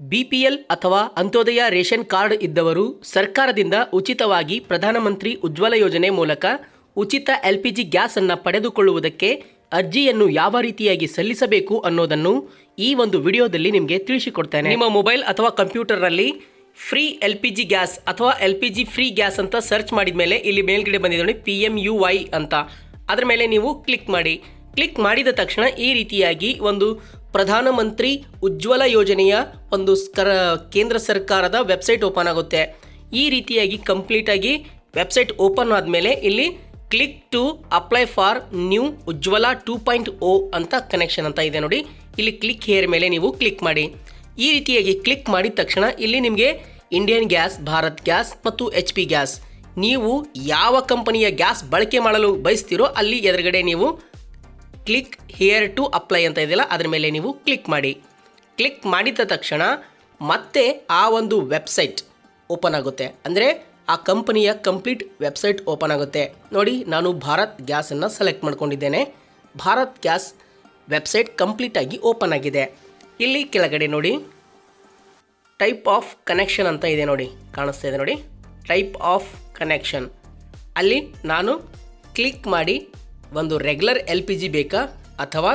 B P L ಅಥವಾ Antyodaya ration card ಇದ್ದವರು ಸರ್ಕಾರದಿಂದ ಉಚಿತವಾಗಿ ಪ್ರಧಾನಮಂತ್ರಿ ಉಜ್ವಲ ಯೋಜನೆ ಮೂಲಕ ಉಚಿತ ಎಲ್ ಪಿ ಜಿ ಗ್ಯಾಸನ್ನು ಪಡೆದುಕೊಳ್ಳುವುದಕ್ಕೆ ಅರ್ಜಿಯನ್ನು ಯಾವ ರೀತಿಯಾಗಿ ಸಲ್ಲಿಸಬೇಕು ಅನ್ನೋದನ್ನು ಈ ಒಂದು ವಿಡಿಯೋದಲ್ಲಿ ನಿಮಗೆ ತಿಳಿಸಿಕೊಡ್ತೇನೆ. ನಿಮ್ಮ ಮೊಬೈಲ್ ಅಥವಾ ಕಂಪ್ಯೂಟರ್ನಲ್ಲಿ free L P G gas ಅಥವಾ L P G free gas ಅಂತ ಸರ್ಚ್ ಮಾಡಿದ ಮೇಲೆ ಇಲ್ಲಿ ಮೇಲ್ಗಡೆ ಬಂದಿದೆ ನೋಡಿ ಪಿ ಎಂ ಯು ವೈ ಅಂತ. ಅದರ ಮೇಲೆ ನೀವು ಕ್ಲಿಕ್ ಮಾಡಿ. ಕ್ಲಿಕ್ ಮಾಡಿದ ತಕ್ಷಣ ಈ ರೀತಿಯಾಗಿ ಒಂದು ಪ್ರಧಾನಮಂತ್ರಿ ಉಜ್ವಲ ಯೋಜನೆಯ ಒಂದು ಸ್ಕರ, ಕೇಂದ್ರ ಸರ್ಕಾರದ ವೆಬ್ಸೈಟ್ ಓಪನ್ ಆಗುತ್ತೆ. ಈ ರೀತಿಯಾಗಿ ಕಂಪ್ಲೀಟಾಗಿ ವೆಬ್ಸೈಟ್ ಓಪನ್ ಆದಮೇಲೆ ಇಲ್ಲಿ click to apply for new Ujjwala two point O ಅಂತ ಕನೆಕ್ಷನ್ ಅಂತ ಇದೆ ನೋಡಿ. ಇಲ್ಲಿ ಕ್ಲಿಕ್ ಹೇರ್ ಮೇಲೆ ನೀವು ಕ್ಲಿಕ್ ಮಾಡಿ. ಈ ರೀತಿಯಾಗಿ ಕ್ಲಿಕ್ ಮಾಡಿದ ತಕ್ಷಣ ಇಲ್ಲಿ ನಿಮಗೆ ಇಂಡಿಯನ್ ಗ್ಯಾಸ್, ಭಾರತ್ ಗ್ಯಾಸ್ ಮತ್ತು ಎಚ್ ಪಿ ಗ್ಯಾಸ್. ನೀವು ಯಾವ ಕಂಪನಿಯ ಗ್ಯಾಸ್ ಬಳಕೆ ಮಾಡಲು ಬಯಸ್ತೀರೋ ಅಲ್ಲಿ ಎದುರುಗಡೆ ನೀವು ಕ್ಲಿಕ್ ಹಿಯರ್ ಟು ಅಪ್ಲೈ ಅಂತ ಇದೆಯಲ್ಲ, ಅದರ ಮೇಲೆ ನೀವು ಕ್ಲಿಕ್ ಮಾಡಿ. ಕ್ಲಿಕ್ ಮಾಡಿದ ತಕ್ಷಣ ಮತ್ತೆ ಆ ಒಂದು ವೆಬ್ಸೈಟ್ ಓಪನ್ ಆಗುತ್ತೆ. ಅಂದರೆ ಆ ಕಂಪನಿಯ ಕಂಪ್ಲೀಟ್ ವೆಬ್ಸೈಟ್ ಓಪನ್ ಆಗುತ್ತೆ. ನೋಡಿ, ನಾನು ಭಾರತ್ ಗ್ಯಾಸನ್ನು ಸೆಲೆಕ್ಟ್ ಮಾಡ್ಕೊಂಡಿದ್ದೇನೆ. ಭಾರತ್ ಗ್ಯಾಸ್ ವೆಬ್ಸೈಟ್ ಕಂಪ್ಲೀಟಾಗಿ ಓಪನ್ ಆಗಿದೆ. ಇಲ್ಲಿ ಕೆಳಗಡೆ ನೋಡಿ ಟೈಪ್ ಆಫ್ ಕನೆಕ್ಷನ್ ಅಂತ ಇದೆ ನೋಡಿ, ಕಾಣಿಸ್ತಾ ಇದೆ ನೋಡಿ. ಟೈಪ್ ಆಫ್ ಕನೆಕ್ಷನ್ ಅಲ್ಲಿ ನಾನು ಕ್ಲಿಕ್ ಮಾಡಿ ಒಂದು ರೆಗ್ಯುಲರ್ ಎಲ್ ಪಿ ಜಿ ಬೇಕಾ? ಅಥವಾ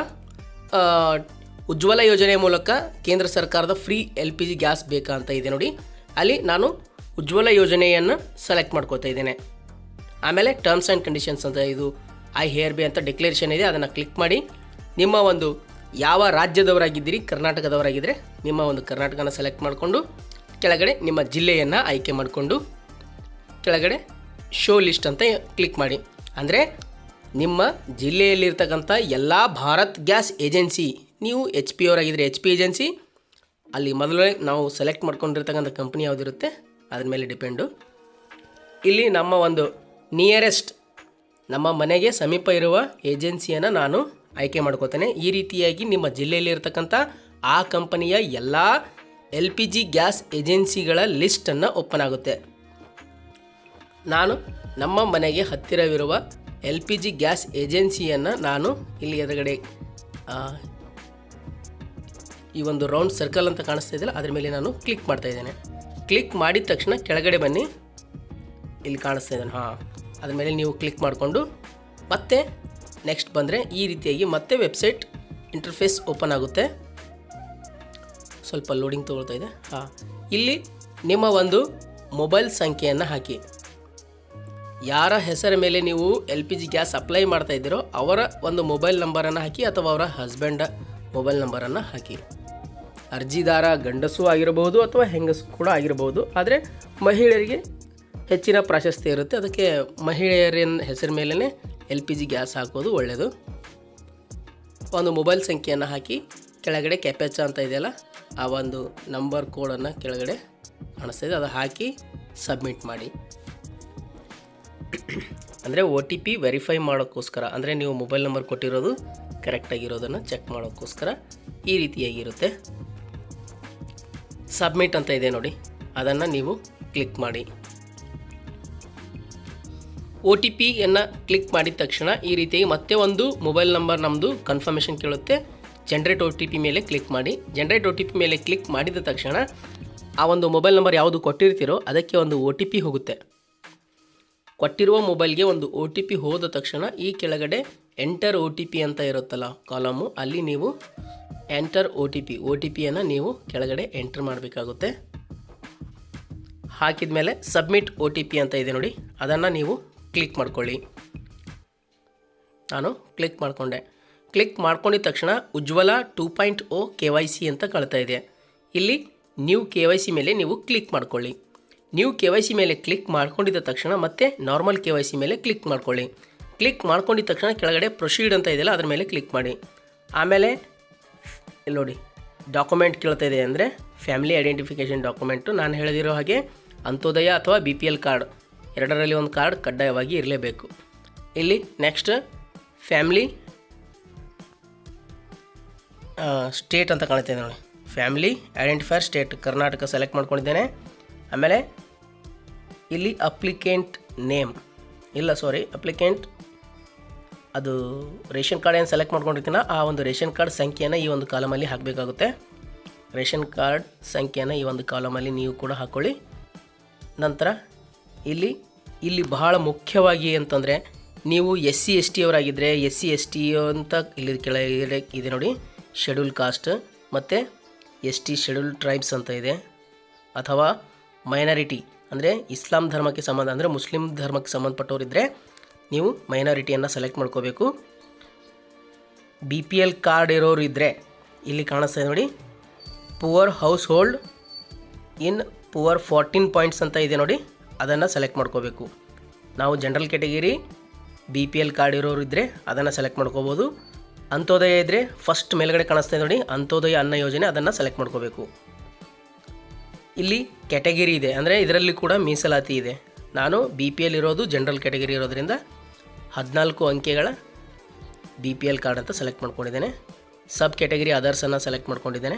ಉಜ್ವಲ ಯೋಜನೆ ಮೂಲಕ ಕೇಂದ್ರ ಸರ್ಕಾರದ free L P G gas ಬೇಕಾ ಅಂತ ಇದೆ ನೋಡಿ. ಅಲ್ಲಿ ನಾನು ಉಜ್ವಲ ಯೋಜನೆಯನ್ನು ಸೆಲೆಕ್ಟ್ ಮಾಡ್ಕೋತಾ ಇದ್ದೇನೆ. ಆಮೇಲೆ ಟರ್ಮ್ಸ್ ಆ್ಯಂಡ್ ಕಂಡೀಷನ್ಸ್ ಅಂತ ಇದು ಐ ಹೇರ್ ಬಿ ಅಂತ ಡಿಕ್ಲೇರೇಷನ್ ಇದೆ, ಅದನ್ನು ಕ್ಲಿಕ್ ಮಾಡಿ. ನಿಮ್ಮ ಒಂದು ಯಾವ ರಾಜ್ಯದವರಾಗಿದ್ದೀರಿ ಕರ್ನಾಟಕದವರಾಗಿದ್ದರೆ ನಿಮ್ಮ ಒಂದು ಕರ್ನಾಟಕನ ಸೆಲೆಕ್ಟ್ ಮಾಡಿಕೊಂಡು, ಕೆಳಗಡೆ ನಿಮ್ಮ ಜಿಲ್ಲೆಯನ್ನು ಆಯ್ಕೆ ಮಾಡಿಕೊಂಡು, ಕೆಳಗಡೆ ಶೋ ಲಿಸ್ಟ್ ಅಂತ ಕ್ಲಿಕ್ ಮಾಡಿ. ಅಂದರೆ ನಿಮ್ಮ ಜಿಲ್ಲೆಯಲ್ಲಿರ್ತಕ್ಕಂಥ ಎಲ್ಲ ಭಾರತ್ ಗ್ಯಾಸ್ ಏಜೆನ್ಸಿ, ನೀವು ಎಚ್ ಪಿ ಅವರಾಗಿದ್ದರೆ ಎಚ್ ಪಿ ಏಜೆನ್ಸಿ, ಅಲ್ಲಿ ಮೊದಲೇ ನಾವು ಸೆಲೆಕ್ಟ್ ಮಾಡ್ಕೊಂಡಿರ್ತಕ್ಕಂಥ ಕಂಪ್ನಿ ಯಾವುದಿರುತ್ತೆ, ಅದ್ರ ಮೇಲೆ ಡಿಪೆಂಡು ಇಲ್ಲಿ ನಮ್ಮ ಒಂದು ನಿಯರೆಸ್ಟ್ ನಮ್ಮ ಮನೆಗೆ ಸಮೀಪ ಇರುವ ಏಜೆನ್ಸಿಯನ್ನು ನಾನು ಆಯ್ಕೆ ಮಾಡ್ಕೋತೇನೆ. ಈ ರೀತಿಯಾಗಿ ನಿಮ್ಮ ಜಿಲ್ಲೆಯಲ್ಲಿರ್ತಕ್ಕಂಥ ಆ ಕಂಪನಿಯ ಎಲ್ಲ ಎಲ್ ಪಿ ಜಿ ಗ್ಯಾಸ್ ಏಜೆನ್ಸಿಗಳ ಲಿಸ್ಟನ್ನು ಓಪನ್ ಆಗುತ್ತೆ. ನಾನು ನಮ್ಮ ಮನೆಗೆ ಹತ್ತಿರವಿರುವ ಎಲ್ ಪಿ ಜಿ ಗ್ಯಾಸ್ ಏಜೆನ್ಸಿಯನ್ನು ನಾನು ಇಲ್ಲಿ ಎದುರುಗಡೆ ಈ ಒಂದು ರೌಂಡ್ ಸರ್ಕಲ್ ಅಂತ ಕಾಣಿಸ್ತಾ ಇದೆಯಲ್ಲ, ಅದ್ರ ಮೇಲೆ ನಾನು ಕ್ಲಿಕ್ ಮಾಡ್ತಾ ಇದ್ದೇನೆ. ಕ್ಲಿಕ್ ಮಾಡಿದ ತಕ್ಷಣ ಕೆಳಗಡೆ ಬನ್ನಿ. ಇಲ್ಲಿ ಕಾಣಿಸ್ತಾ ಇದ್ದಾನೆ ಹಾಂ. ಅದ್ರ ಮೇಲೆ ನೀವು ಕ್ಲಿಕ್ ಮಾಡಿಕೊಂಡು, ಮತ್ತೆ ನೆಕ್ಸ್ಟ್ ಬಂದರೆ ಈ ರೀತಿಯಾಗಿ ಮತ್ತೆ ವೆಬ್ಸೈಟ್ ಇಂಟರ್ಫೇಸ್ ಓಪನ್ ಆಗುತ್ತೆ. ಸ್ವಲ್ಪ ಲೋಡಿಂಗ್ ತೊಗೊಳ್ತಾ ಇದೆ, ಹಾಂ. ಇಲ್ಲಿ ನಿಮ್ಮ ಒಂದು ಮೊಬೈಲ್ ಸಂಖ್ಯೆಯನ್ನು ಹಾಕಿ. ಯಾರ ಹೆಸರ ಮೇಲೆ ನೀವು L P G gas apply ಮಾಡ್ತಾ ಇದ್ದೀರೋ ಅವರ ಒಂದು ಮೊಬೈಲ್ ನಂಬರನ್ನು ಹಾಕಿ ಅಥವಾ ಅವರ ಹಸ್ಬೆಂಡ್ ಮೊಬೈಲ್ ನಂಬರನ್ನು ಹಾಕಿ. ಅರ್ಜಿದಾರ, ಗಂಡಸು ಆಗಿರಬಹುದು ಅಥವಾ ಹೆಂಗಸು ಕೂಡ ಆಗಿರಬಹುದು. ಆದರೆ ಮಹಿಳೆಯರಿಗೆ ಹೆಚ್ಚಿನ ಪ್ರಾಶಸ್ತ್ಯ ಇರುತ್ತೆ. ಅದಕ್ಕೆ ಮಹಿಳೆಯರಿನ ಹೆಸರ ಮೇಲೇ ಎಲ್ ಪಿ ಜಿ ಗ್ಯಾಸ್ ಹಾಕೋದು ಒಳ್ಳೆಯದು ಒಂದು ಮೊಬೈಲ್ ಸಂಖ್ಯೆಯನ್ನು ಹಾಕಿ ಕೆಳಗಡೆ ಕೆಪೆಚ ಅಂತ ಇದೆಯಲ್ಲ, ಆ ಒಂದು ನಂಬರ್ ಕೋಡನ್ನು ಕೆಳಗಡೆ ಕಾಣಿಸ್ತಾ ಇದೆ. ಅದು ಹಾಕಿ ಸಬ್ಮಿಟ್ ಮಾಡಿ. ಅಂದರೆ ಒ ಟಿ ಪಿ ವೆರಿಫೈ ಮಾಡೋಕ್ಕೋಸ್ಕರ, ಅಂದರೆ ನೀವು ಮೊಬೈಲ್ ನಂಬರ್ ಕೊಟ್ಟಿರೋದು ಕರೆಕ್ಟಾಗಿರೋದನ್ನು ಚೆಕ್ ಮಾಡೋಕ್ಕೋಸ್ಕರ ಈ ರೀತಿಯಾಗಿರುತ್ತೆ. ಸಬ್ಮಿಟ್ ಅಂತ ಇದೆ ನೋಡಿ, ಅದನ್ನು ನೀವು ಕ್ಲಿಕ್ ಮಾಡಿ. ಒ ಟಿ ಪಿಯನ್ನು ಕ್ಲಿಕ್ ಮಾಡಿದ ತಕ್ಷಣ ಈ ರೀತಿಯಾಗಿ ಮತ್ತೆ ಒಂದು ಮೊಬೈಲ್ ನಂಬರ್ ನಮ್ಮದು ಕನ್ಫರ್ಮೇಷನ್ ಕೇಳುತ್ತೆ. ಜನ್ರೇಟ್ ಒ ಟಿ ಪಿ ಮೇಲೆ ಕ್ಲಿಕ್ ಮಾಡಿ. ಜನ್ರೇಟ್ ಒ ಟಿ ಪಿ ಮೇಲೆ ಕ್ಲಿಕ್ ಮಾಡಿದ ತಕ್ಷಣ ಆ ಒಂದು ಮೊಬೈಲ್ ನಂಬರ್ ಯಾವುದು ಕೊಟ್ಟಿರ್ತೀರೋ ಅದಕ್ಕೆ ಒಂದು ಒ ಟಿ ಪಿ ಹೋಗುತ್ತೆ. ಕೊಟ್ಟಿರುವ ಮೊಬೈಲ್ಗೆ ಒಂದು ಒ ಟಿ ಪಿ ಹೋದ ತಕ್ಷಣ ಈ ಕೆಳಗಡೆ ಎಂಟರ್ ಒ ಟಿ ಪಿ ಅಂತ ಇರುತ್ತಲ್ಲ ಕಾಲಮು, ಅಲ್ಲಿ ನೀವು enter O T P O T ಪಿಯನ್ನು ನೀವು ಕೆಳಗಡೆ ಎಂಟರ್ ಮಾಡಬೇಕಾಗುತ್ತೆ. ಹಾಕಿದ ಮೇಲೆ ಸಬ್ಮಿಟ್ ಒ ಟಿ ಪಿ ಅಂತ ಇದೆ ನೋಡಿ, ಅದನ್ನು ನೀವು ಕ್ಲಿಕ್ ಮಾಡ್ಕೊಳ್ಳಿ. ನಾನು ಕ್ಲಿಕ್ ಮಾಡಿಕೊಂಡೆ. ಕ್ಲಿಕ್ ಮಾಡ್ಕೊಂಡಿದ ತಕ್ಷಣ Ujjwala two point O K Y C ಅಂತ ಕಳ್ತಾ ಇದೆ. ಇಲ್ಲಿ ನ್ಯೂ ಕೆ ವೈ ಸಿ ಮೇಲೆ ನೀವು ಕ್ಲಿಕ್ ಮಾಡ್ಕೊಳ್ಳಿ. ನ್ಯೂ ಕೆ ವೈ ಸಿ ಮೇಲೆ ಕ್ಲಿಕ್ ಮಾಡ್ಕೊಂಡಿದ್ದ ತಕ್ಷಣ ಮತ್ತೆ ನಾರ್ಮಲ್ ಕೆ ವೈ ಸಿ ಮೇಲೆ ಕ್ಲಿಕ್ ಮಾಡ್ಕೊಳ್ಳಿ. ಕ್ಲಿಕ್ ಮಾಡ್ಕೊಂಡಿದ್ದ ತಕ್ಷಣ ಕೆಳಗಡೆ ಪ್ರೊಸೀಡ್ ಅಂತ ಇದೆಯಲ್ಲ, ಅದರ ಮೇಲೆ ಕ್ಲಿಕ್ ಮಾಡಿ. ಆಮೇಲೆ ನೋಡಿ, ಡಾಕ್ಯುಮೆಂಟ್ ಕೇಳ್ತಾ ಇದೆ ಅಂದರೆ ಫ್ಯಾಮಿಲಿ ಐಡೆಂಟಿಫಿಕೇಷನ್ ಡಾಕ್ಯುಮೆಂಟು. ನಾನು ಹೇಳಿದಿರೋ ಹಾಗೆ ಅಂತ್ಯೋದಯ ಅಥವಾ ಬಿ ಪಿ ಎಲ್ ಕಾರ್ಡ್, ಎರಡರಲ್ಲಿ ಒಂದು ಕಾರ್ಡ್ ಕಡ್ಡಾಯವಾಗಿ ಇರಲೇಬೇಕು. ಇಲ್ಲಿ ನೆಕ್ಸ್ಟ್ ಫ್ಯಾಮ್ಲಿ ಸ್ಟೇಟ್ ಅಂತ ಕಾಣುತ್ತೆ ನೋಡಿ. Family, identifier state, Karnataka select ಮಾಡ್ಕೊಂಡಿದ್ದೇನೆ. ಆಮೇಲೆ ಇಲ್ಲಿ ಅಪ್ಲಿಕೆಂಟ್ ನೇಮ್ ಇಲ್ಲ ಸಾರಿ ಅಪ್ಲಿಕೆಂಟ್ ಅದು ರೇಷನ್ ಕಾರ್ಡ್ ಏನು ಸೆಲೆಕ್ಟ್ ಮಾಡ್ಕೊಂಡಿರ್ತೀನ, ಆ ಒಂದು ರೇಷನ್ ಕಾರ್ಡ್ ಸಂಖ್ಯೆಯನ್ನು ಈ ಒಂದು ಕಾಲಮಲ್ಲಿ ಹಾಕಬೇಕಾಗುತ್ತೆ. ರೇಷನ್ ಕಾರ್ಡ್ ಸಂಖ್ಯೆಯನ್ನು ಈ ಒಂದು ಕಾಲಮಲ್ಲಿ ನೀವು ಕೂಡ ಹಾಕ್ಕೊಳ್ಳಿ ನಂತರ ಇಲ್ಲಿ ಇಲ್ಲಿ ಬಹಳ ಮುಖ್ಯವಾಗಿ ಅಂತಂದರೆ, ನೀವು ಎಸ್ ಸಿ ಎಸ್ ಟಿ ಅವರಾಗಿದ್ದರೆ ಎಸ್ ಸಿ ಎಸ್ ಟಿ ಅಂತ ಇಲ್ಲಿ ಕೆಳಗಡೆ ಇದೆ ನೋಡಿ. ಶೆಡ್ಯೂಲ್ ಕಾಸ್ಟ್ ಮತ್ತು ಎಸ್ ಟಿ ಶೆಡ್ಯೂಲ್ ಟ್ರೈಬ್ಸ್ ಅಂತ ಇದೆ. ಅಥವಾ ಮೈನಾರಿಟಿ ಅಂದರೆ ಇಸ್ಲಾಂ ಧರ್ಮಕ್ಕೆ ಸಂಬಂಧ, ಅಂದರೆ ಮುಸ್ಲಿಂ ಧರ್ಮಕ್ಕೆ ಸಂಬಂಧಪಟ್ಟವರಿದ್ದರೆ ನೀವು ಮೈನಾರಿಟಿಯನ್ನು ಸೆಲೆಕ್ಟ್ ಮಾಡ್ಕೋಬೇಕು. ಬಿ ಪಿ ಎಲ್ ಕಾರ್ಡ್ ಇರೋರು ಇದ್ದರೆ ಇಲ್ಲಿ ಕಾಣಿಸ್ತಾ ಇದೆ ನೋಡಿ. Poor household in poor fourteen points ಅಂತ ಇದೆ ನೋಡಿ. ಅದನ್ನು ಸೆಲೆಕ್ಟ್ ಮಾಡ್ಕೋಬೇಕು. ನಾವು general category B P L card ಇರೋರು ಇದ್ದರೆ ಅದನ್ನು ಸೆಲೆಕ್ಟ್ ಮಾಡ್ಕೋಬೋದು. ಅಂತ್ಯೋದಯ ಇದ್ದರೆ ಫಸ್ಟ್ ಮೇಲ್ಗಡೆ ಕಾಣಿಸ್ತಾ ಇದೆ ನೋಡಿ. ಅಂತ್ಯೋದಯ ಅನ್ನ ಯೋಜನೆ ಅದನ್ನು ಸೆಲೆಕ್ಟ್ ಮಾಡ್ಕೋಬೇಕು. ಇಲ್ಲಿ ಕ್ಯಾಟಗಿರಿ ಇದೆ. ಅಂದರೆ ಇದರಲ್ಲಿ ಕೂಡ ಮೀಸಲಾತಿ ಇದೆ. ನಾನು ಬಿ ಪಿ ಎಲ್ ಇರೋದು ಜನರಲ್ ಕ್ಯಾಟಗಿರಿ ಇರೋದರಿಂದ ಹದಿನಾಲ್ಕು ಅಂಕೆಗಳ ಬಿ ಪಿ ಎಲ್ ಕಾರ್ಡ್ ಅಂತ ಸೆಲೆಕ್ಟ್ ಮಾಡ್ಕೊಂಡಿದ್ದೇನೆ. ಸಬ್ ಕ್ಯಾಟಗಿರಿ ಅದರ್ಸನ್ನು ಸೆಲೆಕ್ಟ್ ಮಾಡ್ಕೊಂಡಿದ್ದೇನೆ.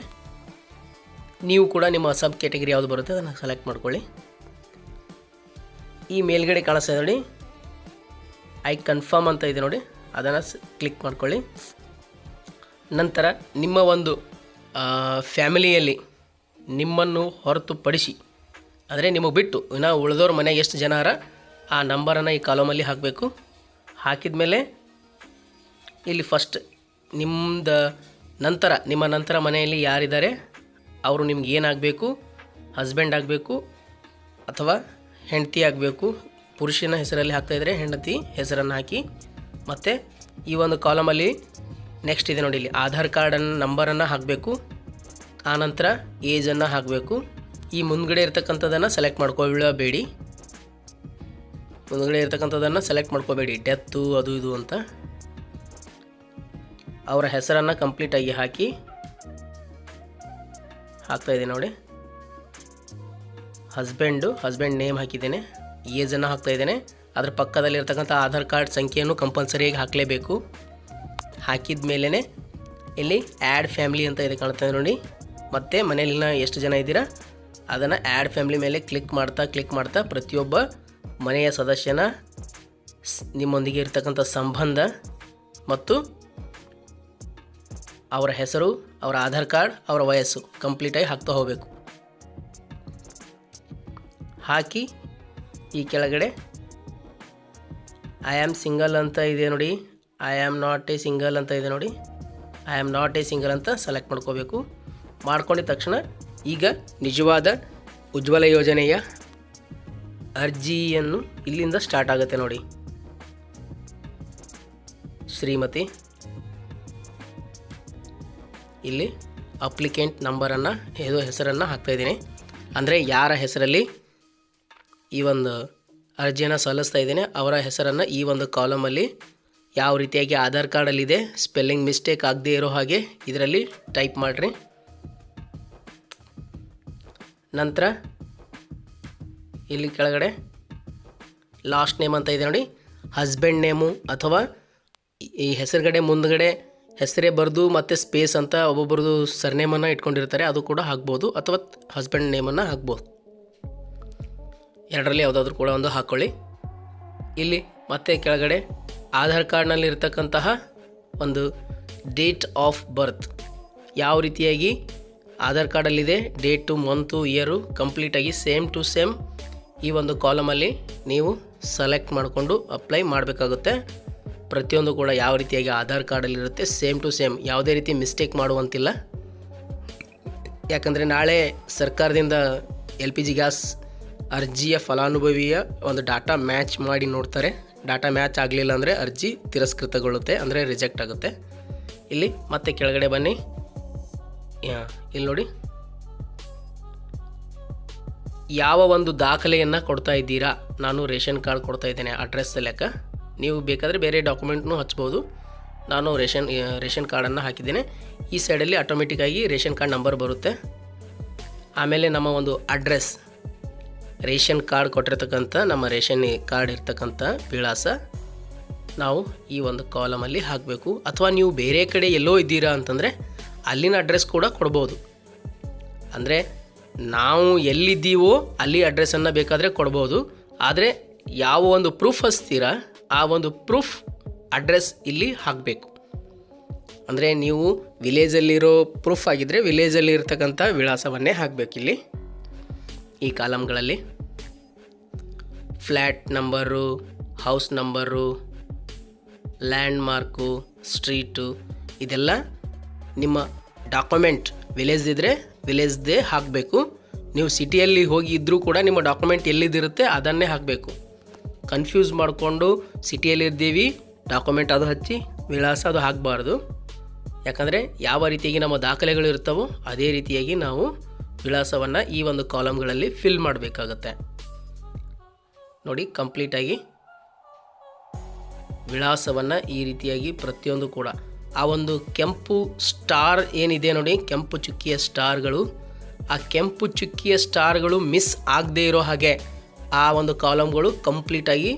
ನೀವು ಕೂಡ ನಿಮ್ಮ ಸಬ್ ಕ್ಯಾಟಗಿರಿ ಯಾವುದು ಬರುತ್ತೆ ಅದನ್ನು ಸೆಲೆಕ್ಟ್ ಮಾಡ್ಕೊಳ್ಳಿ. ಈ ಮೇಲ್ಗಡೆ ಕಾಣಿಸ್ತಾ ನೋಡಿ. ಐ ಕನ್ಫರ್ಮ್ ಅಂತ ಇದೆ ನೋಡಿ. ಅದನ್ನು ಕ್ಲಿಕ್ ಮಾಡ್ಕೊಳ್ಳಿ. ನಂತರ ನಿಮ್ಮ ಒಂದು ಫ್ಯಾಮಿಲಿಯಲ್ಲಿ ನಿಮ್ಮನ್ನು ಹೊರತುಪಡಿಸಿ. ಅಂದರೆ ನಿಮಗೆ ಬಿಟ್ಟು ಇನ್ನು ಉಳಿದವ್ರ ಮನೆಗೆ ಎಷ್ಟು ಜನ ಅರ ಆ ನಂಬರನ್ನು ಈ ಕಾಲಮಲ್ಲಿ ಹಾಕಬೇಕು. ಹಾಕಿದ ಮೇಲೆ ಇಲ್ಲಿ ಫಸ್ಟ್ ನಿಮ್ಮದ ನಂತರ, ನಿಮ್ಮ ನಂತರ ಮನೆಯಲ್ಲಿ ಯಾರಿದ್ದಾರೆ? ಅವರು ನಿಮ್ಗೆ ಏನಾಗಬೇಕು ಹಸ್ಬೆಂಡ್ ಆಗಬೇಕು ಅಥವಾ ಹೆಂಡತಿ ಆಗಬೇಕು? ಪುರುಷನ ಹೆಸರಲ್ಲಿ ಹಾಕ್ತಾಯಿದ್ರೆ ಹೆಂಡತಿ ಹೆಸರನ್ನು ಹಾಕಿ. ಮತ್ತು ಈ ಒಂದು ಕಾಲಮಲ್ಲಿ ನೆಕ್ಸ್ಟ್ ಇದೆ ನೋಡಿ ಇಲ್ಲಿ. ಆಧಾರ್ ಕಾರ್ಡನ್ನು ನಂಬರನ್ನು ಹಾಕಬೇಕು. ಆನಂತರ ಏಜನ್ನು ಹಾಕಬೇಕು. ಈ ಮುಂದ್ಗಡೆ ಇರ್ತಕ್ಕಂಥದ್ದನ್ನು ಸೆಲೆಕ್ಟ್ ಮಾಡ್ಕೊಳ್ಳಬೇಡಿ ಮುಂದ್ಗಡೆ ಇರ್ತಕ್ಕಂಥದ್ದನ್ನು ಸೆಲೆಕ್ಟ್ ಮಾಡ್ಕೋಬೇಡಿ ಡೆತ್ತು ಅದು ಇದು ಅಂತ. ಅವರ ಹೆಸರನ್ನು ಕಂಪ್ಲೀಟಾಗಿ ಹಾಕಿ. ಹಾಕ್ತಾ ಇದ್ದೀನಿ ನೋಡಿ. ಹಸ್ಬೆಂಡು ಹಸ್ಬೆಂಡ್ ನೇಮ್ ಹಾಕಿದ್ದೇನೆ. ಏಜನ್ನು ಹಾಕ್ತಾ ಇದ್ದೇನೆ. ಅದ್ರ ಪಕ್ಕದಲ್ಲಿರ್ತಕ್ಕಂಥ ಆಧಾರ್ ಕಾರ್ಡ್ ಸಂಖ್ಯೆಯನ್ನು ಕಂಪಲ್ಸರಿಯಾಗಿ ಹಾಕಲೇಬೇಕು. ಹಾಕಿದ ಮೇಲೇ ಇಲ್ಲಿ ಆ್ಯಡ್ ಫ್ಯಾಮಿಲಿ ಅಂತ ಇದೆ ನೋಡಿ. ಮತ್ತು ಮನೆಯಲ್ಲಿನ ಎಷ್ಟು ಜನ ಇದ್ದೀರಾ, ಅದನ್ನು ಆ್ಯಡ್ ಫ್ಯಾಮ್ಲಿ ಮೇಲೆ ಕ್ಲಿಕ್ ಮಾಡ್ತಾ ಕ್ಲಿಕ್ ಮಾಡ್ತಾ ಪ್ರತಿಯೊಬ್ಬ ಮನೆಯ ಸದಸ್ಯನ ನಿಮ್ಮೊಂದಿಗೆ ಇರ್ತಕ್ಕಂಥ ಸಂಬಂಧ ಮತ್ತು ಅವರ ಹೆಸರು, ಅವರ ಆಧಾರ್ ಕಾರ್ಡ್, ಅವರ ವಯಸ್ಸು ಕಂಪ್ಲೀಟಾಗಿ ಹಾಕ್ತಾ ಹೋಗಬೇಕು. ಹಾಕಿ ಈ ಕೆಳಗಡೆ ಐ ಆಮ್ ಸಿಂಗಲ್ ಅಂತ ಇದೆ ನೋಡಿ. I am not a single ಅಂತ ಇದೆ ನೋಡಿ. I am not a single ಅಂತ ಸೆಲೆಕ್ಟ್ ಮಾಡ್ಕೋಬೇಕು. ಮಾಡ್ಕೊಂಡಿದ ತಕ್ಷಣ ಈಗ ನಿಜವಾದ ಉಜ್ವಲ ಯೋಜನೆಯ ಅರ್ಜಿಯನ್ನು ಇಲ್ಲಿಂದ ಸ್ಟಾರ್ಟ್ ಆಗುತ್ತೆ ನೋಡಿ. ಶ್ರೀಮತಿ, ಇಲ್ಲಿ ಅಪ್ಲಿಕೆಂಟ್ ನಂಬರನ್ನು, ಇದು ಹೆಸರನ್ನು ಹಾಕ್ತಾಯಿದ್ದೀನಿ ಅಂದರೆ ಯಾರ ಹೆಸರಲ್ಲಿ ಈ ಒಂದು ಅರ್ಜಿಯನ್ನು ಸಲ್ಲಿಸ್ತಾ ಇದ್ದೀನಿ, ಅವರ ಹೆಸರನ್ನು ಈ ಒಂದು ಕಾಲಮಲ್ಲಿ ಯಾವ ರೀತಿಯಾಗಿ ಆಧಾರ್ ಕಾರ್ಡಲ್ಲಿದೆ ಸ್ಪೆಲ್ಲಿಂಗ್ ಮಿಸ್ಟೇಕ್ ಆಗದೇ ಇರೋ ಹಾಗೆ ಇದರಲ್ಲಿ ಟೈಪ್ ಮಾಡಿರಿ. ನಂತರ ಇಲ್ಲಿ ಕೆಳಗಡೆ ಲಾಸ್ಟ್ ನೇಮ್ ಅಂತ ಇದೆ ನೋಡಿ. ಹಸ್ಬೆಂಡ್ ನೇಮು ಅಥವಾ ಈ- ಹೆಸರುಗಡೆ ಮುಂದಗಡೆ ಹೆಸರೇ ಬರೆದು ಮತ್ತು ಸ್ಪೇಸ್ ಅಂತ ಒಬ್ಬೊಬ್ಬರದು ಸರ್ನೇಮನ್ನು ಇಟ್ಕೊಂಡಿರ್ತಾರೆ, ಅದು ಕೂಡ ಹಾಕ್ಬೋದು ಅಥವಾ ಹಸ್ಬೆಂಡ್ ನೇಮನ್ನು ಹಾಕ್ಬೋದು. ಎರಡರಲ್ಲಿ ಯಾವುದಾದ್ರೂ ಕೂಡ ಒಂದು ಹಾಕ್ಕೊಳ್ಳಿ ಇಲ್ಲಿ ಮತ್ತೆ ಕೆಳಗಡೆ ಆಧಾರ್ ಕಾರ್ಡ್ನಲ್ಲಿ ಇರ್ತಕ್ಕಂತಹ ಒಂದು ಡೇಟ್ ಆಫ್ ಬರ್ತ್, ಯಾವ ರೀತಿಯಾಗಿ ಆಧಾರ್ ಕಾರ್ಡಲ್ಲಿದೆ, ಡೇಟು ಮಂತು ಇಯರು ಕಂಪ್ಲೀಟಾಗಿ ಸೇಮ್ ಟು ಸೇಮ್ ಈ ಒಂದು ಕಾಲಮಲ್ಲಿ ನೀವು ಸೆಲೆಕ್ಟ್ ಮಾಡಿಕೊಂಡು ಅಪ್ಲೈ ಮಾಡಬೇಕಾಗುತ್ತೆ. ಪ್ರತಿಯೊಂದು ಕೂಡ ಯಾವ ರೀತಿಯಾಗಿ ಆಧಾರ್ ಕಾರ್ಡಲ್ಲಿರುತ್ತೆ ಸೇಮ್ ಟು ಸೇಮ್ ಯಾವುದೇ ರೀತಿ ಮಿಸ್ಟೇಕ್ ಮಾಡುವಂತಿಲ್ಲ. ಯಾಕಂದರೆ ನಾಳೆ ಸರ್ಕಾರದಿಂದ ಎಲ್ ಪಿ ಜಿ ಗ್ಯಾಸ್ ಅರ್ಜಿಯ ಫಲಾನುಭವಿಯ ಒಂದು ಡಾಟಾ ಮ್ಯಾಚ್ ಮಾಡಿ ನೋಡ್ತಾರೆ. ಡಾಟಾ ಮ್ಯಾಚ್ ಆಗಲಿಲ್ಲ ಅಂದರೆ ಅರ್ಜಿ ತಿರಸ್ಕೃತಗೊಳ್ಳುತ್ತೆ, ಅಂದರೆ ರಿಜೆಕ್ಟ್ ಆಗುತ್ತೆ. ಇಲ್ಲಿ ಮತ್ತೆ ಕೆಳಗಡೆ ಬನ್ನಿ. ಇಲ್ಲಿ ನೋಡಿ. ಯಾವ ಒಂದು ದಾಖಲೆಯನ್ನು ಕೊಡ್ತಾ ಇದ್ದೀರಾ? ನಾನು ರೇಷನ್ ಕಾರ್ಡ್ ಕೊಡ್ತಾ ಇದ್ದೇನೆ ಅಡ್ರೆಸ್ ಲೆಕ್ಕ. ನೀವು ಬೇಕಾದರೆ ಬೇರೆ ಡಾಕ್ಯುಮೆಂಟ್ನೂ ಹಚ್ಬೋದು. ನಾನು ರೇಷನ್ ರೇಷನ್ ಕಾರ್ಡನ್ನು ಹಾಕಿದ್ದೇನೆ. ಈ ಸೈಡಲ್ಲಿ ಆಟೋಮೆಟಿಕ್ಕಾಗಿ ರೇಷನ್ ಕಾರ್ಡ್ ನಂಬರ್ ಬರುತ್ತೆ. ಆಮೇಲೆ ನಮ್ಮ ಒಂದು ಅಡ್ರೆಸ್ ರೇಷನ್ ಕಾರ್ಡ್ ಕೊಟ್ಟಿರ್ತಕ್ಕಂಥ ನಮ್ಮ ರೇಷನ್ ಕಾರ್ಡ್ ಇರ್ತಕ್ಕಂಥ ವಿಳಾಸ ನಾವು ಈ ಒಂದು ಕಾಲಮಲ್ಲಿ ಹಾಕಬೇಕು. ಅಥವಾ ನೀವು ಬೇರೆ ಕಡೆ ಎಲ್ಲೋ ಇದ್ದೀರಾ ಅಂತಂದರೆ ಅಲ್ಲಿನ ಅಡ್ರೆಸ್ ಕೂಡ ಕೊಡ್ಬೋದು. ಅಂದರೆ ನಾವು ಎಲ್ಲಿದ್ದೀವೋ ಅಲ್ಲಿ ಅಡ್ರೆಸ್ಸನ್ನು ಬೇಕಾದರೆ ಕೊಡ್ಬೋದು. ಆದರೆ ಯಾವ ಒಂದು ಪ್ರೂಫ್ ಹಚ್ತೀರ, ಆ ಒಂದು ಪ್ರೂಫ್ ಅಡ್ರೆಸ್ ಇಲ್ಲಿ ಹಾಕಬೇಕು. ಅಂದರೆ ನೀವು ವಿಲೇಜಲ್ಲಿರೋ ಪ್ರೂಫ್ ಆಗಿದ್ದರೆ ವಿಲೇಜಲ್ಲಿ ಇರ್ತಕ್ಕಂಥ ವಿಳಾಸವನ್ನೇ ಹಾಕಬೇಕಿಲ್ಲಿ ಈ ಕಾಲಮ್ಗಳಲ್ಲಿ. Flat number house number landmark street ಇದೆಲ್ಲ ನಿಮ್ಮ ಡಾಕ್ಯುಮೆಂಟ್ ವಿಲೇಜ್ ಇದ್ದರೆ ವಿಲೇಜ್ದೇ ಹಾಕಬೇಕು. ನೀವು ಸಿಟಿಯಲ್ಲಿ ಹೋಗಿ ಇದ್ದರೂ ಕೂಡ ನಿಮ್ಮ ಡಾಕ್ಯುಮೆಂಟ್ ಎಲ್ಲಿದಿರುತ್ತೆ ಅದನ್ನೇ ಹಾಕಬೇಕು. ಕನ್ಫ್ಯೂಸ್ ಮಾಡಿಕೊಂಡು ಸಿಟಿಯಲ್ಲಿ ಇದ್ದೀವಿ ಡಾಕ್ಯುಮೆಂಟ್ ಅದು ಹಚ್ಚಿ, ವಿಳಾಸ ಅದು ಹಾಕಬಾರ್ದು. ಯಾಕಂದರೆ ಯಾವ ರೀತಿಯಾಗಿ ನಮ್ಮ ದಾಖಲೆಗಳು ಇರ್ತವೋ ಅದೇ ರೀತಿಯಾಗಿ ನಾವು ವಿಳಾಸವನ್ನು ಈ ಒಂದು ಕಾಲಮ್ಗಳಲ್ಲಿ ಫಿಲ್ ಮಾಡಬೇಕಾಗತ್ತೆ. ನೋಡಿ ಕಂಪ್ಲೀಟಾಗಿ ವಿಳಾಸವನ್ನು ಈ ರೀತಿಯಾಗಿ ಪ್ರತಿಯೊಂದು ಕೂಡ. ಆ ಒಂದು ಕೆಂಪು ಸ್ಟಾರ್ ಏನಿದೆ ನೋಡಿ, ಕೆಂಪು ಚುಕ್ಕಿಯ ಸ್ಟಾರ್ಗಳು. ಆ ಕೆಂಪು ಚುಕ್ಕಿಯ ಸ್ಟಾರ್ಗಳು ಮಿಸ್ ಆಗದೇ ಇರೋ ಹಾಗೆ ಆ ಒಂದು ಕಾಲಮ್ಗಳು ಕಂಪ್ಲೀಟಾಗಿ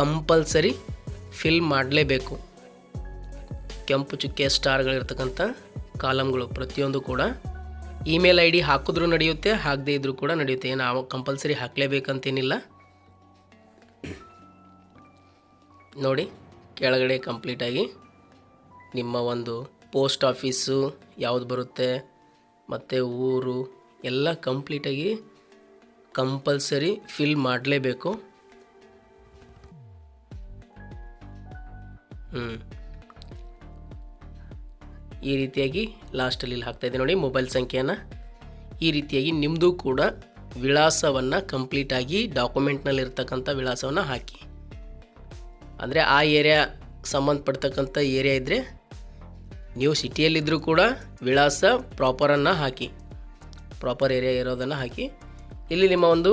ಕಂಪಲ್ಸರಿ ಫಿಲ್ ಮಾಡಲೇಬೇಕು. ಕೆಂಪು ಚುಕ್ಕಿಯ ಸ್ಟಾರ್ಗಳಿರ್ತಕ್ಕಂಥ ಕಾಲಮ್ಗಳು ಪ್ರತಿಯೊಂದು ಕೂಡ. ಇಮೇಲ್ ಐ ಡಿ ಹಾಕಿದ್ರೂ ನಡೆಯುತ್ತೆ, ಹಾಕದೇ ಇದ್ರೂ ಕೂಡ ನಡೆಯುತ್ತೆ. ನಾವು ಕಂಪಲ್ಸರಿ ಹಾಕಲೇಬೇಕಂತೇನಿಲ್ಲ. ನೋಡಿ, ಕೆಳಗಡೆ ಕಂಪ್ಲೀಟಾಗಿ ನಿಮ್ಮ ಒಂದು ಪೋಸ್ಟ್ ಆಫೀಸು ಯಾವುದು ಬರುತ್ತೆ, ಮತ್ತು ಊರು ಎಲ್ಲ ಕಂಪ್ಲೀಟಾಗಿ ಕಂಪಲ್ಸರಿ ಫಿಲ್ ಮಾಡಲೇಬೇಕು. ಹ್ಞೂ ಈ ರೀತಿಯಾಗಿ ಲಾಸ್ಟಲ್ಲಿ ಇಲ್ಲಿ ಹಾಕ್ತಾಯಿದ್ದೆ ನೋಡಿ ಮೊಬೈಲ್ ಸಂಖ್ಯೆಯನ್ನು. ಈ ರೀತಿಯಾಗಿ ನಿಮ್ಮದು ಕೂಡ ವಿಳಾಸವನ್ನು ಕಂಪ್ಲೀಟಾಗಿ ಡಾಕ್ಯುಮೆಂಟ್ನಲ್ಲಿರ್ತಕ್ಕಂಥ ವಿಳಾಸವನ್ನು ಹಾಕಿ. ಅಂದರೆ ಆ ಏರಿಯಾ ಸಂಬಂಧಪಡ್ತಕ್ಕಂಥ ಏರಿಯಾ ಇದ್ದರೆ ನೀವು ಸಿಟಿಯಲ್ಲಿದ್ದರೂ ಕೂಡ ವಿಳಾಸ ಪ್ರಾಪರನ್ನು ಹಾಕಿ. ಪ್ರಾಪರ್ ಏರಿಯಾ ಇರೋದನ್ನು ಹಾಕಿ. ಇಲ್ಲಿ ನಿಮ್ಮ ಒಂದು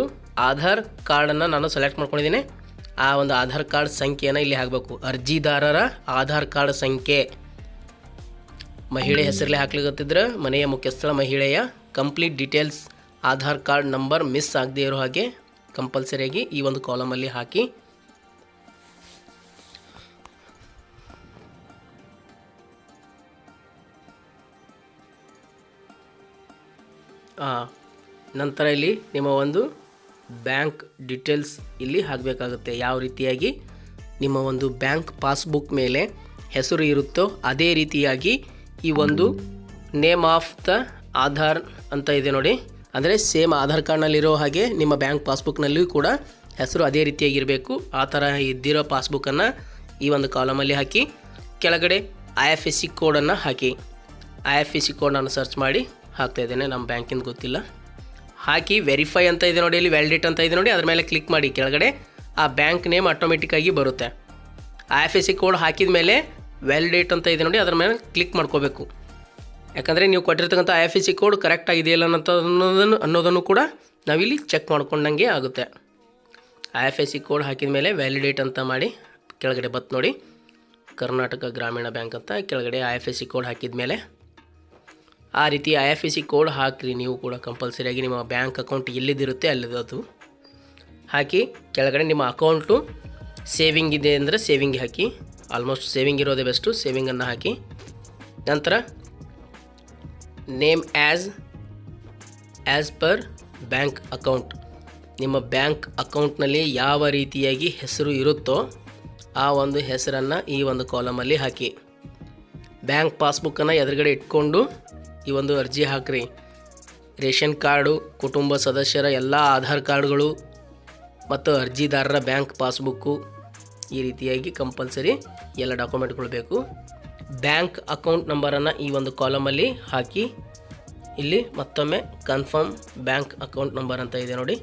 ಆಧಾರ್ ಕಾರ್ಡನ್ನು ನಾನು ಸೆಲೆಕ್ಟ್ ಮಾಡ್ಕೊಂಡಿದ್ದೀನಿ. ಆ ಒಂದು ಆಧಾರ್ ಕಾರ್ಡ್ ಸಂಖ್ಯೆಯನ್ನು ಇಲ್ಲಿ ಹಾಕಬೇಕು. ಅರ್ಜಿದಾರರ ಆಧಾರ್ ಕಾರ್ಡ್ ಸಂಖ್ಯೆ. ಮಹಿಳೆ ಹೆಸರಲ್ಲಿ ಹಾಕ್ಲಿಕ್ಕೆ ಮನೆಯ ಮುಖ್ಯಸ್ಥಳ ಮಹಿಳೆಯ complete details Aadhaar card number miss ಆಗದೇ ಇರೋ ಹಾಗೆ ಕಂಪಲ್ಸರಿಯಾಗಿ ಈ ಒಂದು ಕಾಲಮಲ್ಲಿ ಹಾಕಿ. ನಂತರ ಇಲ್ಲಿ ನಿಮ್ಮ ಒಂದು ಬ್ಯಾಂಕ್ ಡೀಟೇಲ್ಸ್ ಇಲ್ಲಿ ಹಾಕಬೇಕಾಗುತ್ತೆ. ಯಾವ ರೀತಿಯಾಗಿ ನಿಮ್ಮ ಒಂದು ಬ್ಯಾಂಕ್ ಪಾಸ್ಬುಕ್ ಮೇಲೆ ಹೆಸರು ಇರುತ್ತೋ ಅದೇ ರೀತಿಯಾಗಿ ಈ ಒಂದು ನೇಮ್ ಆಫ್ ದ ಆಧಾರ್ ಅಂತ ಇದೆ ನೋಡಿ. ಅಂದರೆ ಸೇಮ್ ಆಧಾರ್ ಕಾರ್ಡ್ನಲ್ಲಿರೋ ಹಾಗೆ ನಿಮ್ಮ ಬ್ಯಾಂಕ್ ಪಾಸ್ಬುಕ್ನಲ್ಲಿಯೂ ಕೂಡ ಹೆಸರು ಅದೇ ರೀತಿಯಾಗಿರಬೇಕು ಆ ಥರ ಇದ್ದಿರೋ ಪಾಸ್ಬುಕ್ಕನ್ನು ಈ ಒಂದು ಕಾಲಮಲ್ಲಿ ಹಾಕಿ. ಕೆಳಗಡೆ ಐ ಎಫ್ ಎಸ್ ಸಿ ಕೋಡನ್ನು ಹಾಕಿ. ಐ ಎಫ್ ಎಸ್ ಸಿ ಕೋಡನ್ನು ನಾನು ಸರ್ಚ್ ಮಾಡಿ. ಹಾಕ್ತಾ ಇದ್ದೇನೆ ನಮ್ಮ ಬ್ಯಾಂಕಿಂದ ಗೊತ್ತಿಲ್ಲ. ಹಾಕಿ ವೆರಿಫೈ ಅಂತ ಇದೆ ನೋಡಿ, ಇಲ್ಲಿ ವ್ಯಾಲಿಡೇಟ್ ಅಂತ ಇದೆ ನೋಡಿ, ಅದ್ರ ಮೇಲೆ ಕ್ಲಿಕ್ ಮಾಡಿ. ಕೆಳಗಡೆ ಆ ಬ್ಯಾಂಕ್ ನೇಮ್ ಆಟೋಮೆಟಿಕ್ಕಾಗಿ ಬರುತ್ತೆ. ಆ ಎಫ್ ಎಸ್ ಸಿ ಕೋಡ್ ಹಾಕಿದ ಮೇಲೆ ವ್ಯಾಲಿಡೇಟ್ ಅಂತ ಇದೆ ನೋಡಿ, ಅದ್ರ ಮೇಲೆ ಕ್ಲಿಕ್ ಮಾಡ್ಕೋಬೇಕು. ಯಾಕಂದರೆ ನೀವು ಕೊಟ್ಟಿರ್ತಕ್ಕಂಥ I F S C code correct ಆಗಿದೆಯಲ್ಲ ಅನ್ನೋದನ್ನು ಅನ್ನೋದನ್ನು ಕೂಡ ನಾವಿಲ್ಲಿ ಚೆಕ್ ಮಾಡ್ಕೊಂಡಂಗೆ ಆಗುತ್ತೆ. I F S C code ಹಾಕಿದ ಮೇಲೆ ವ್ಯಾಲಿಡೇಟ್ ಅಂತ ಮಾಡಿ ಕೆಳಗಡೆ ಬತ್ತು ನೋಡಿ. ಕರ್ನಾಟಕ ಗ್ರಾಮೀಣ ಬ್ಯಾಂಕ್ ಅಂತ ಕೆಳಗಡೆ I F S C code ಹಾಕಿದ ಮೇಲೆ ಆ ರೀತಿ I F S C code ಹಾಕಿರಿ. ನೀವು ಕೂಡ ಕಂಪಲ್ಸರಿಯಾಗಿ ನಿಮ್ಮ ಬ್ಯಾಂಕ್ ಅಕೌಂಟ್ ಎಲ್ಲಿದಿರುತ್ತೆ ಅಲ್ಲಿದದು ಹಾಕಿ ಕೆಳಗಡೆ ನಿಮ್ಮ ಅಕೌಂಟು ಸೇವಿಂಗ್ ಇದೆ ಅಂದರೆ ಸೇವಿಂಗ್ ಹಾಕಿ. ಆಲ್ಮೋಸ್ಟ್ ಸೇವಿಂಗ್ ಇರೋದೇ ಬೆಸ್ಟು ಸೇವಿಂಗನ್ನು ಹಾಕಿ. ನಂತರ name as as per bank account ನಿಮ್ಮ ಬ್ಯಾಂಕ್ ಅಕೌಂಟ್ನಲ್ಲಿ ಯಾವ ರೀತಿಯಾಗಿ ಹೆಸರು ಇರುತ್ತೋ ಆ ಒಂದು ಹೆಸರನ್ನು ಈ ಒಂದು ಕಾಲಮಲ್ಲಿ ಹಾಕಿ. ಬ್ಯಾಂಕ್ ಪಾಸ್ಬುಕ್ಕನ್ನು ಎದುರುಗಡೆ ಇಟ್ಕೊಂಡು ಈ ಒಂದು ಅರ್ಜಿ ಹಾಕ್ರಿ. ರೇಷನ್ ಕಾರ್ಡು, ಕುಟುಂಬ ಸದಸ್ಯರ ಎಲ್ಲ ಆಧಾರ್ ಕಾರ್ಡ್ಗಳು ಮತ್ತು ಅರ್ಜಿದಾರರ ಬ್ಯಾಂಕ್ ಪಾಸ್ಬುಕ್ಕು ಈ ರೀತಿಯಾಗಿ ಕಂಪಲ್ಸರಿ ಎಲ್ಲ ಡಾಕ್ಯುಮೆಂಟ್ಗಳು ಬೇಕು ಬ್ಯಾಂಕ್ ಅಕೌಂಟ್ ನಂಬರನ್ನು ಈ ಒಂದು ಕಾಲಮಲ್ಲಿ ಹಾಕಿ, ಇಲ್ಲಿ ಮತ್ತೊಮ್ಮೆ ಕನ್ಫರ್ಮ್ ಬ್ಯಾಂಕ್ ಅಕೌಂಟ್ ನಂಬರ್ ಅಂತ ಇದೆ ನೋಡಿ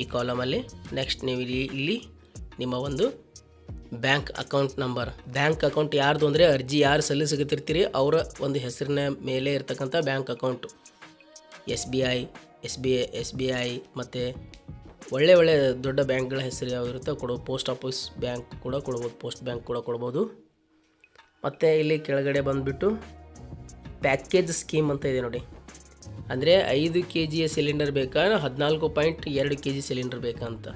ಈ ಕಾಲಮಲ್ಲಿ. ನೆಕ್ಸ್ಟ್ ನೀವು ಇಲ್ಲಿ ಇಲ್ಲಿ ನಿಮ್ಮ ಒಂದು bank account number. Bank account ಯಾರ್ದು ಅಂದರೆ ಅರ್ಜಿ ಯಾರು ಸಲ್ಲಿಸಕತ್ತಿರ್ತೀರಿ ಅವರ ಒಂದು ಹೆಸರಿನ ಮೇಲೆ ಇರ್ತಕ್ಕಂಥ bank account. S B I, S B I, S B I ಮತ್ತು ಒಳ್ಳೆ ಒಳ್ಳೆ ದೊಡ್ಡ ಬ್ಯಾಂಕ್ಗಳ ಹೆಸರು ಯಾವ ಇರುತ್ತೋ ಕೊಡೋ ಪೋಸ್ಟ್ ಆಫೀಸ್ ಬ್ಯಾಂಕ್ ಕೂಡ ಕೊಡ್ಬೋದು, ಪೋಸ್ಟ್ ಬ್ಯಾಂಕ್ ಕೂಡ ಕೊಡ್ಬೋದು. ಮತ್ತು ಇಲ್ಲಿ ಕೆಳಗಡೆ ಬಂದುಬಿಟ್ಟು ಪ್ಯಾಕೇಜ್ ಸ್ಕೀಮ್ ಅಂತ ಇದೆ ನೋಡಿ. ಅಂದರೆ ಐದು ಕೆ ಜಿಯ ಸಿಲಿಂಡರ್ ಬೇಕಾ ಹದಿನಾಲ್ಕು ಪಾಯಿಂಟ್ ಎರಡು ಕೆ ಜಿ ಸಿಲಿಂಡರ್ ಬೇಕಾ ಅಂತ.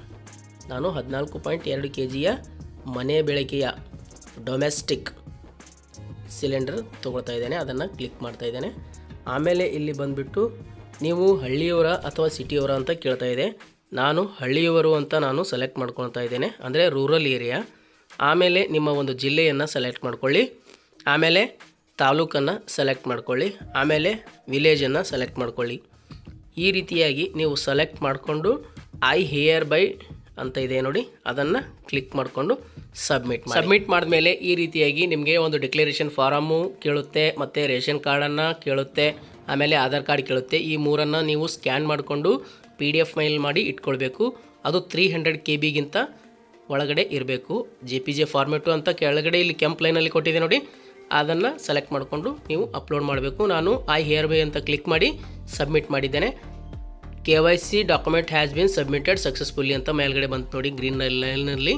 ನಾನು ಹದಿನಾಲ್ಕು ಪಾಯಿಂಟ್ ಎರಡು ಕೆ ಜಿಯ ಮನೆ ಬೆಳಕೆಯ ಡೊಮೆಸ್ಟಿಕ್ ಸಿಲಿಂಡರ್ ತೊಗೊಳ್ತಾ ಇದ್ದೇನೆ, ಅದನ್ನು ಕ್ಲಿಕ್ ಮಾಡ್ತಾ ಇದ್ದೇನೆ. ಆಮೇಲೆ ಇಲ್ಲಿ ಬಂದುಬಿಟ್ಟು ನೀವು ಹಳ್ಳಿಯವರ ಅಥವಾ ಸಿಟಿಯವರ ಅಂತ ಕೇಳ್ತಾ ಇದೆ. ನಾನು ಹಳ್ಳಿಯವರು ಅಂತ ನಾನು ಸೆಲೆಕ್ಟ್ ಮಾಡ್ಕೊಳ್ತಾ ಇದ್ದೇನೆ, ಅಂದರೆ ರೂರಲ್ ಏರಿಯಾ ಆಮೇಲೆ ನಿಮ್ಮ ಒಂದು ಜಿಲ್ಲೆಯನ್ನು ಸೆಲೆಕ್ಟ್ ಮಾಡ್ಕೊಳ್ಳಿ. ಆಮೇಲೆ ತಾಲೂಕನ್ನು ಸೆಲೆಕ್ಟ್ ಮಾಡ್ಕೊಳ್ಳಿ. ಆಮೇಲೆ ವಿಲೇಜನ್ನು ಸೆಲೆಕ್ಟ್ ಮಾಡ್ಕೊಳ್ಳಿ. ಈ ರೀತಿಯಾಗಿ ನೀವು ಸೆಲೆಕ್ಟ್ ಮಾಡಿಕೊಂಡು ಐ ಹಿಯರ್ ಬೈ ಅಂತ ಇದೆ ನೋಡಿ, ಅದನ್ನು ಕ್ಲಿಕ್ ಮಾಡಿಕೊಂಡು ಸಬ್ಮಿಟ್ ಸಬ್ಮಿಟ್ ಮಾಡಿದ್ಮೇಲೆ ಈ ರೀತಿಯಾಗಿ ನಿಮಗೆ ಒಂದು ಡಿಕ್ಲರೇಷನ್ ಫಾರಮು ಕೇಳುತ್ತೆ, ಮತ್ತು ರೇಷನ್ ಕಾರ್ಡನ್ನು ಕೇಳುತ್ತೆ, ಆಮೇಲೆ ಆಧಾರ್ ಕಾರ್ಡ್ ಕೇಳುತ್ತೆ. ಈ ಮೂರನ್ನು ನೀವು ಸ್ಕ್ಯಾನ್ ಮಾಡಿಕೊಂಡು ಪಿ ಡಿ ಎಫ್ ಮೈಲ್ ಮಾಡಿ ಇಟ್ಕೊಳ್ಬೇಕು. ಅದು ತ್ರೀ ಹಂಡ್ರೆಡ್ ಕೆ ಬಿಗಿಂತ ಒಳಗಡೆ ಇರಬೇಕು. ಜೆ ಪಿ ಜೆ ಫಾರ್ಮೆಟು ಅಂತ ಕೆಳಗಡೆ ಇಲ್ಲಿ ಕೆಂಪ್ ಲೈನಲ್ಲಿ ಕೊಟ್ಟಿದೆ ನೋಡಿ. ಅದನ್ನು ಸೆಲೆಕ್ಟ್ ಮಾಡಿಕೊಂಡು ನೀವು ಅಪ್ಲೋಡ್ ಮಾಡಬೇಕು. ನಾನು ಐ ಹೇರ್ ಬೈ ಅಂತ ಕ್ಲಿಕ್ ಮಾಡಿ ಸಬ್ಮಿಟ್ ಮಾಡಿದ್ದೇನೆ. K Y C document has been submitted successfully ಅಂತ ಮೇಲ್ಗಡೆ ಬಂತು ನೋಡಿ ಗ್ರೀನ್ ಲೈನಲ್ಲಿ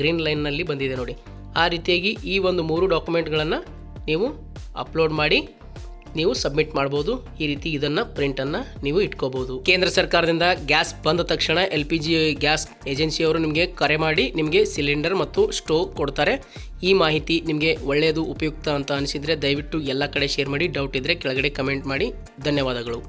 ಗ್ರೀನ್ ಲೈನ್ನಲ್ಲಿ ಬಂದಿದೆ ನೋಡಿ. ಆ ರೀತಿಯಾಗಿ ಈ ಒಂದು ಮೂರು ಡಾಕ್ಯುಮೆಂಟ್ಗಳನ್ನು ನೀವು ಅಪ್ಲೋಡ್ ಮಾಡಿ, ನೀವು ಸಬ್ಮಿಟ್ ಮಾಡ್ಬೋದು. ಈ ರೀತಿ ಇದನ್ನು ಪ್ರಿಂಟನ್ನು ನೀವು ಇಟ್ಕೋಬೋದು. ಕೇಂದ್ರ ಸರ್ಕಾರದಿಂದ ಗ್ಯಾಸ್ ಬಂದ ತಕ್ಷಣ ಎಲ್ ಪಿ ಜಿ ಗ್ಯಾಸ್ ಏಜೆನ್ಸಿಯವರು ನಿಮಗೆ ಕರೆ ಮಾಡಿ ನಿಮಗೆ ಸಿಲಿಂಡರ್ ಮತ್ತು ಸ್ಟೋವ್ ಕೊಡ್ತಾರೆ. ಈ ಮಾಹಿತಿ ನಿಮಗೆ ಒಳ್ಳೆಯದು, ಉಪಯುಕ್ತ ಅಂತ ಅನಿಸಿದರೆ ದಯವಿಟ್ಟು ಎಲ್ಲ ಕಡೆ ಶೇರ್ ಮಾಡಿ. ಡೌಟ್ ಇದ್ದರೆ ಕೆಳಗಡೆ ಕಮೆಂಟ್ ಮಾಡಿ. ಧನ್ಯವಾದಗಳು.